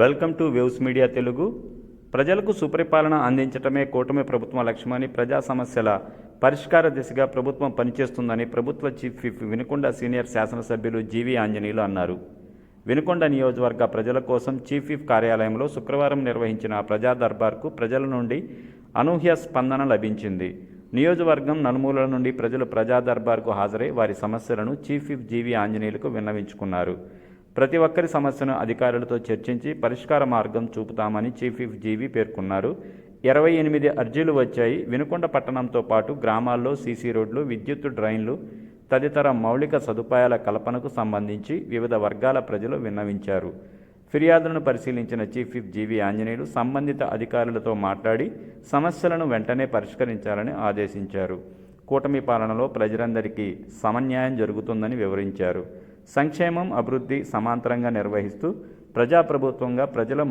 Welcome to waves media Telugu. ప్రజలకు సుపరిపాలన అందించటమే కూటమి ప్రభుత్వ లక్ష్యమని ప్రజా సమస్యల పరిష్కార దిశగా ప్రభుత్వం పనిచేస్తుందని ప్రభుత్వ చీఫ్ విప్ వినుకొండ సీనియర్ శాసనసభ్యులు జీవి ఆంజనేయులు అన్నారు. వినుకొండ నియోజకవర్గ ప్రజల కోసం చీఫ్ విప్ కార్యాలయంలో శుక్రవారం నిర్వహించిన ప్రజా దర్బార్కు ప్రజల నుండి అనూహ్య స్పందన లభించింది. నియోజకవర్గం నలుమూలల నుండి ప్రజలు ప్రజా దర్బార్కు హాజరై వారి సమస్యలను చీఫ్ విప్ జీవి ఆంజనేయులకు విన్నవించుకున్నారు. ప్రతి ఒక్కరి సమస్యను అధికారులతో చర్చించి పరిష్కార మార్గం చూపుతామని చీఫ్ విప్ జీవి పేర్కొన్నారు. ఇరవై ఎనిమిది అర్జీలు వచ్చాయి. వినుకొండ పట్టణంతో పాటు గ్రామాల్లో సీసీ రోడ్లు విద్యుత్ డ్రైన్లు తదితర మౌలిక సదుపాయాల కల్పనకు సంబంధించి వివిధ వర్గాల ప్రజలు విన్నవించారు. ఫిర్యాదులను పరిశీలించిన చీఫ్ విప్ జీవి ఆంజనేయులు సంబంధిత అధికారులతో మాట్లాడి సమస్యలను వెంటనే పరిష్కరించాలని ఆదేశించారు. కూటమి పాలనలో ప్రజలందరికీ సమన్యాయం జరుగుతుందని వివరించారు. సంక్షేమం అభివృద్ధి సమాంతరంగా నిర్వహిస్తూ ప్రజాప్రభుత్వంగా ప్రజల